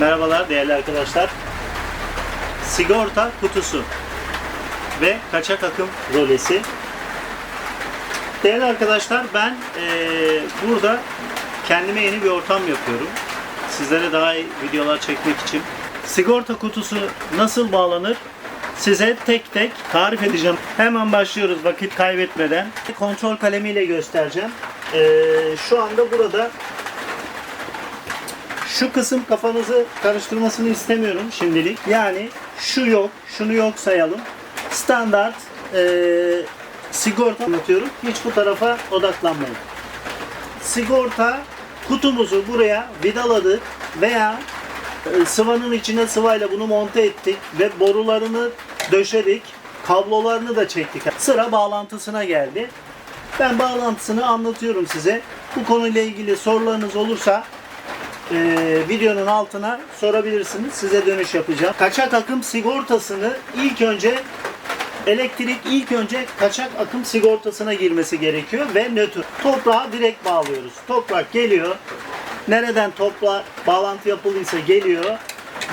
Merhabalar değerli arkadaşlar. Sigorta kutusu ve kaçak akım rolesi. Değerli arkadaşlar ben eee, burada kendime yeni bir ortam yapıyorum. Sizlere daha iyi videolar çekmek için. Sigorta kutusu nasıl bağlanır? Size tek tek tarif edeceğim. Hemen başlıyoruz vakit kaybetmeden. Kontrol kalemiyle göstereceğim. Eee, şu anda burada şu kısım kafanızı karıştırmasını istemiyorum şimdilik. Yani şu yok, şunu yok sayalım. Standart eee, sigorta anlatıyorum. Hiç bu tarafa odaklanmayın. Sigorta kutumuzu buraya vidaladık veya e, sıvanın içine sıvayla bunu monte ettik ve borularını döşedik. Kablolarını da çektik. Sıra bağlantısına geldi. Ben bağlantısını anlatıyorum size. Bu konuyla ilgili sorularınız olursa e, videonun altına sorabilirsiniz. Size dönüş yapacağım. Kaçak akım sigortasını ilk önce elektrik ilk önce kaçak akım sigortasına girmesi gerekiyor ve nötr. Toprağa direkt bağlıyoruz. Toprak geliyor. Nereden topla bağlantı yapıldıysa geliyor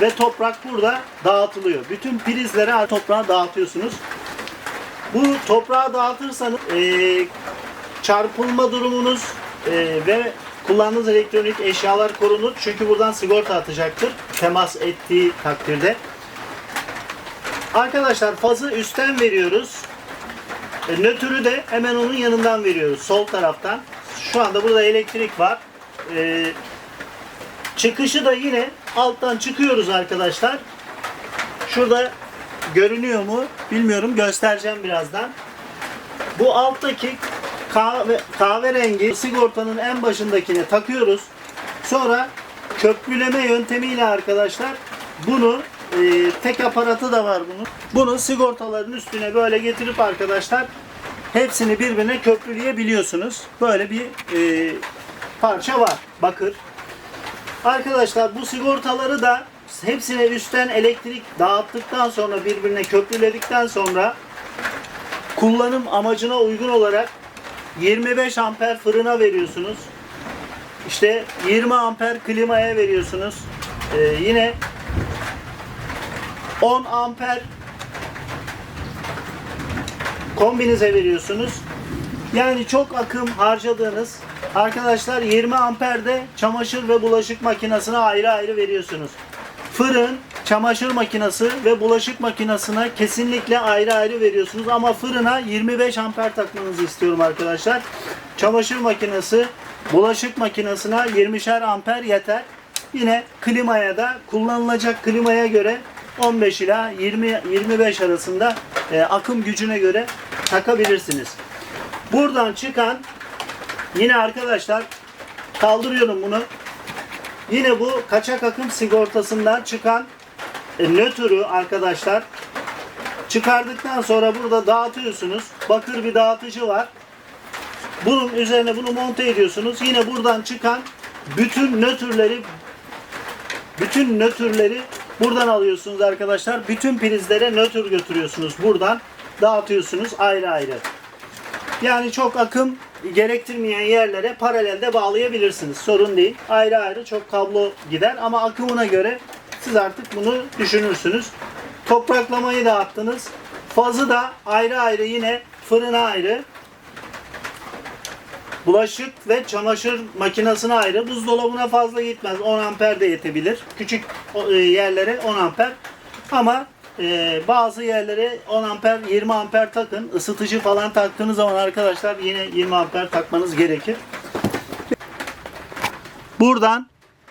ve toprak burada dağıtılıyor. Bütün prizlere toprağa dağıtıyorsunuz. Bu toprağa dağıtırsanız eee, çarpılma durumunuz eee, ve kullandığınız elektronik eşyalar korunur. Çünkü buradan sigorta atacaktır. Temas ettiği takdirde. Arkadaşlar fazı üstten veriyoruz. E, nötrü de hemen onun yanından veriyoruz. Sol taraftan. Şu anda burada elektrik var. E, çıkışı da yine alttan çıkıyoruz arkadaşlar. Şurada görünüyor mu bilmiyorum. Göstereceğim birazdan. Bu alttaki kahve, kahverengi sigortanın en başındakine takıyoruz. Sonra köprüleme yöntemiyle arkadaşlar bunu e, tek aparatı da var bunun. Bunu sigortaların üstüne böyle getirip arkadaşlar hepsini birbirine köprüleyebiliyorsunuz. Böyle bir e, parça var. Bakır. Arkadaşlar bu sigortaları da hepsine üstten elektrik dağıttıktan sonra birbirine köprüledikten sonra kullanım amacına uygun olarak 25 amper fırına veriyorsunuz. İşte 20 amper klimaya veriyorsunuz. Ee, yine 10 amper kombinize veriyorsunuz. Yani çok akım harcadığınız arkadaşlar 20 amper de çamaşır ve bulaşık makinesine ayrı ayrı veriyorsunuz. Fırın, çamaşır makinesi ve bulaşık makinesine kesinlikle ayrı ayrı veriyorsunuz ama fırına 25 amper takmanızı istiyorum arkadaşlar. Çamaşır makinesi, bulaşık makinesine 20'şer amper yeter. Yine klimaya da kullanılacak klimaya göre 15 ila 20 25 arasında e, akım gücüne göre takabilirsiniz. Buradan çıkan yine arkadaşlar kaldırıyorum bunu. Yine bu kaçak akım sigortasından çıkan e, nötrü arkadaşlar çıkardıktan sonra burada dağıtıyorsunuz. Bakır bir dağıtıcı var. Bunun üzerine bunu monte ediyorsunuz. Yine buradan çıkan bütün nötrleri bütün nötrleri buradan alıyorsunuz arkadaşlar. Bütün prizlere nötr götürüyorsunuz. Buradan dağıtıyorsunuz ayrı ayrı. Yani çok akım gerektirmeyen yerlere paralelde bağlayabilirsiniz. Sorun değil. Ayrı ayrı çok kablo gider ama akımına göre siz artık bunu düşünürsünüz. Topraklamayı da attınız. Fazı da ayrı ayrı yine fırına ayrı. Bulaşık ve çamaşır makinesine ayrı. Buzdolabına fazla gitmez. 10 amper de yetebilir. Küçük e, yerlere 10 amper. Ama e, bazı yerlere 10 amper, 20 amper takın. Isıtıcı falan taktığınız zaman arkadaşlar yine 20 amper takmanız gerekir. Buradan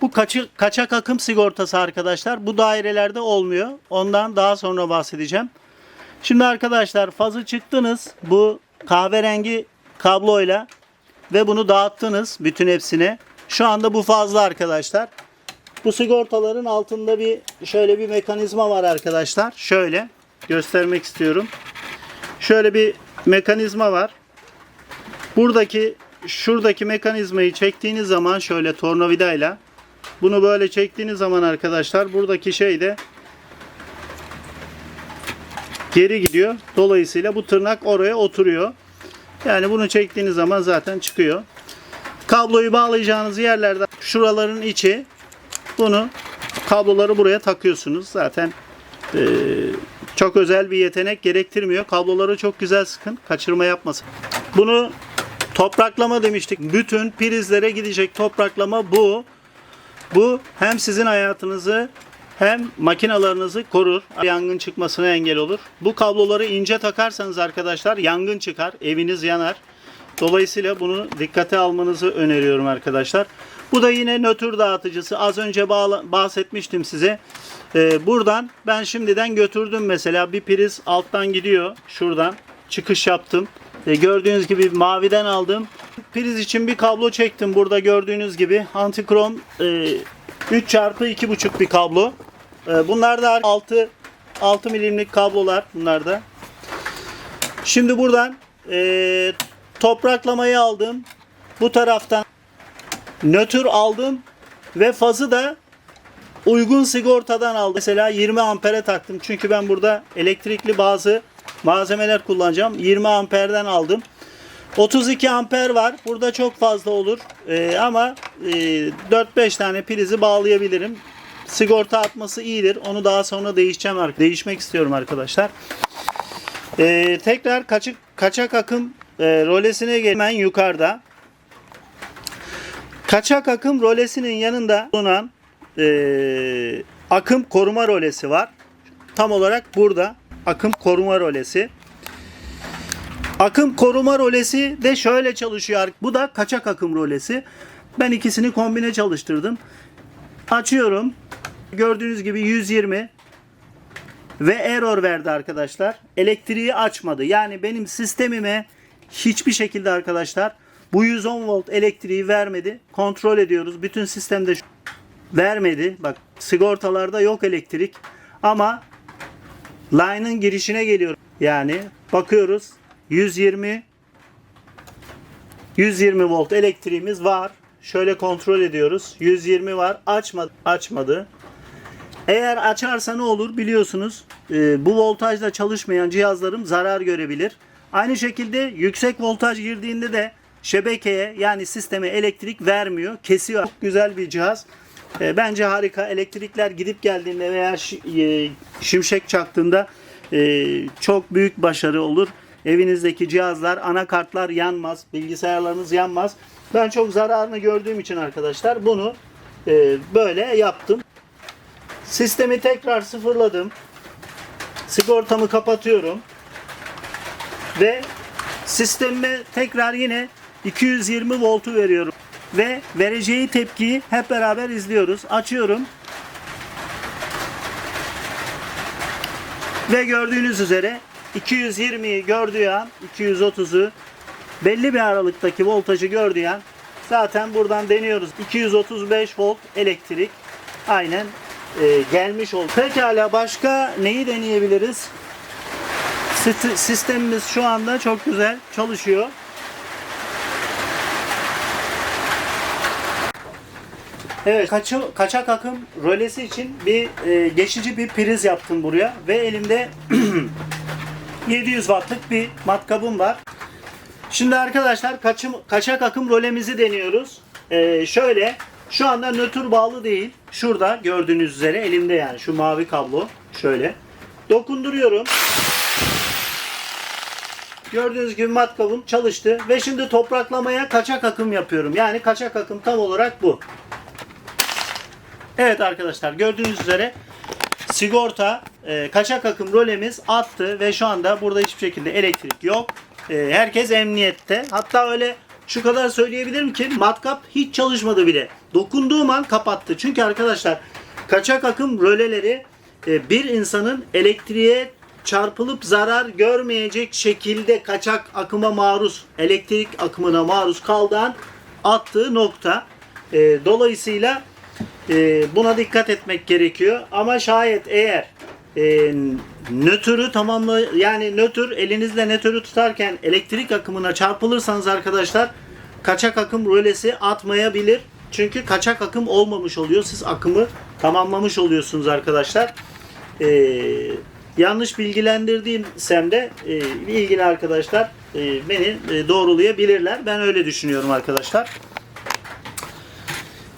bu kaçı, kaçak akım sigortası arkadaşlar bu dairelerde olmuyor. Ondan daha sonra bahsedeceğim. Şimdi arkadaşlar fazı çıktınız bu kahverengi kabloyla ve bunu dağıttınız bütün hepsine. Şu anda bu fazla arkadaşlar. Bu sigortaların altında bir şöyle bir mekanizma var arkadaşlar. Şöyle göstermek istiyorum. Şöyle bir mekanizma var. Buradaki şuradaki mekanizmayı çektiğiniz zaman şöyle tornavidayla bunu böyle çektiğiniz zaman arkadaşlar buradaki şey de geri gidiyor. Dolayısıyla bu tırnak oraya oturuyor. Yani bunu çektiğiniz zaman zaten çıkıyor. Kabloyu bağlayacağınız yerlerde şuraların içi bunu kabloları buraya takıyorsunuz. Zaten e, çok özel bir yetenek gerektirmiyor. Kabloları çok güzel sıkın. Kaçırma yapmasın. Bunu topraklama demiştik. Bütün prizlere gidecek topraklama bu. Bu hem sizin hayatınızı hem makinalarınızı korur. Yangın çıkmasına engel olur. Bu kabloları ince takarsanız arkadaşlar yangın çıkar. Eviniz yanar. Dolayısıyla bunu dikkate almanızı öneriyorum arkadaşlar. Bu da yine nötr dağıtıcısı. Az önce bahsetmiştim size. Ee, buradan ben şimdiden götürdüm mesela bir priz alttan gidiyor. Şuradan çıkış yaptım. Ee, gördüğünüz gibi maviden aldım. Priz için bir kablo çektim. Burada gördüğünüz gibi antikrom e, 3 çarpı 2,5 bir kablo. Ee, bunlar da 6 6 milimlik kablolar bunlar da. Şimdi buradan e, topraklamayı aldım. Bu taraftan nötr aldım ve fazı da uygun sigortadan aldım. Mesela 20 ampere taktım. Çünkü ben burada elektrikli bazı malzemeler kullanacağım. 20 amperden aldım. 32 amper var. Burada çok fazla olur. Ee, ama e, 4-5 tane prizi bağlayabilirim. Sigorta atması iyidir. Onu daha sonra değişeceğim. Değişmek istiyorum arkadaşlar. Ee, tekrar kaçık, kaçak akım e, rolesine gel- hemen yukarıda. Kaçak akım rolesinin yanında bulunan e, akım koruma rolesi var. Tam olarak burada akım koruma rolesi. Akım koruma rolesi de şöyle çalışıyor. Bu da kaçak akım rolesi. Ben ikisini kombine çalıştırdım. Açıyorum. Gördüğünüz gibi 120 ve error verdi arkadaşlar. Elektriği açmadı. Yani benim sistemime hiçbir şekilde arkadaşlar bu 110 volt elektriği vermedi. Kontrol ediyoruz. Bütün sistemde vermedi. Bak sigortalarda yok elektrik. Ama line'ın girişine geliyor. Yani bakıyoruz 120 120 volt elektriğimiz var. Şöyle kontrol ediyoruz. 120 var. Açmadı. Açmadı. Eğer açarsa ne olur biliyorsunuz e, bu voltajla çalışmayan cihazlarım zarar görebilir. Aynı şekilde yüksek voltaj girdiğinde de şebekeye yani sisteme elektrik vermiyor. Kesiyor. Çok güzel bir cihaz. E, bence harika. Elektrikler gidip geldiğinde veya e, şimşek çaktığında e, çok büyük başarı olur. Evinizdeki cihazlar, anakartlar yanmaz, bilgisayarlarınız yanmaz. Ben çok zararını gördüğüm için arkadaşlar bunu e, böyle yaptım. Sistemi tekrar sıfırladım. Sigortamı kapatıyorum. Ve sistemime tekrar yine 220 voltu veriyorum. Ve vereceği tepkiyi hep beraber izliyoruz. Açıyorum. Ve gördüğünüz üzere 220'yi gördüğü an 230'u belli bir aralıktaki voltajı gördüğü an zaten buradan deniyoruz. 235 volt elektrik aynen e, gelmiş oldu. Pekala başka neyi deneyebiliriz? Sist- Sistemimiz şu anda çok güzel çalışıyor. Evet, kaçı- kaçak akım rölesi için bir e, geçici bir priz yaptım buraya ve elimde 700 wattlık bir matkabım var. Şimdi arkadaşlar kaçım, kaçak akım rolemizi deniyoruz. Ee, şöyle şu anda nötr bağlı değil. Şurada gördüğünüz üzere elimde yani şu mavi kablo. Şöyle. Dokunduruyorum. Gördüğünüz gibi matkabım çalıştı. Ve şimdi topraklamaya kaçak akım yapıyorum. Yani kaçak akım tam olarak bu. Evet arkadaşlar gördüğünüz üzere sigorta e, kaçak akım rolemiz attı ve şu anda burada hiçbir şekilde elektrik yok. E, herkes emniyette. Hatta öyle şu kadar söyleyebilirim ki matkap hiç çalışmadı bile. Dokunduğum an kapattı. Çünkü arkadaşlar kaçak akım röleleri e, bir insanın elektriğe çarpılıp zarar görmeyecek şekilde kaçak akıma maruz, elektrik akımına maruz kaldığı an attığı nokta. E, dolayısıyla e, buna dikkat etmek gerekiyor. Ama şayet eğer e, nötrü tamamla yani nötr elinizle nötrü tutarken elektrik akımına çarpılırsanız arkadaşlar kaçak akım rölesi atmayabilir. Çünkü kaçak akım olmamış oluyor. Siz akımı tamamlamış oluyorsunuz arkadaşlar. E, yanlış bilgilendirdiğimsem de e, ilgili arkadaşlar e, beni e, doğrulayabilirler. Ben öyle düşünüyorum arkadaşlar.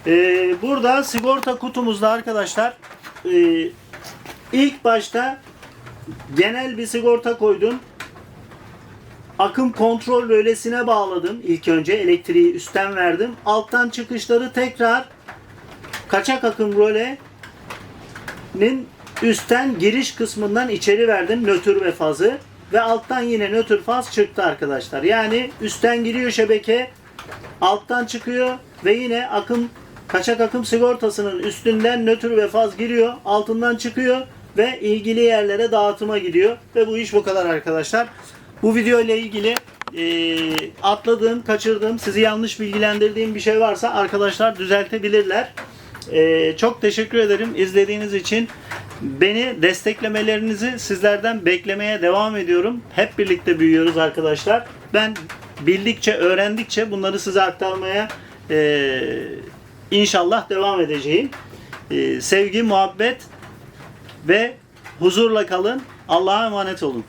Ee, burada sigorta kutumuzda arkadaşlar e, ilk başta genel bir sigorta koydum. Akım kontrol rölesine bağladım ilk önce elektriği üstten verdim. Alttan çıkışları tekrar kaçak akım rölenin üstten giriş kısmından içeri verdim nötr ve fazı ve alttan yine nötr faz çıktı arkadaşlar. Yani üstten giriyor şebeke, alttan çıkıyor ve yine akım kaçak akım sigortasının üstünden nötr ve faz giriyor, altından çıkıyor ve ilgili yerlere dağıtıma gidiyor ve bu iş bu kadar arkadaşlar. Bu video ile ilgili e, atladığım, kaçırdığım, sizi yanlış bilgilendirdiğim bir şey varsa arkadaşlar düzeltebilirler. E, çok teşekkür ederim izlediğiniz için. Beni desteklemelerinizi sizlerden beklemeye devam ediyorum. Hep birlikte büyüyoruz arkadaşlar. Ben bildikçe, öğrendikçe bunları size aktarmaya e, inşallah devam edeceğim. E, sevgi, muhabbet ve huzurla kalın. Allah'a emanet olun.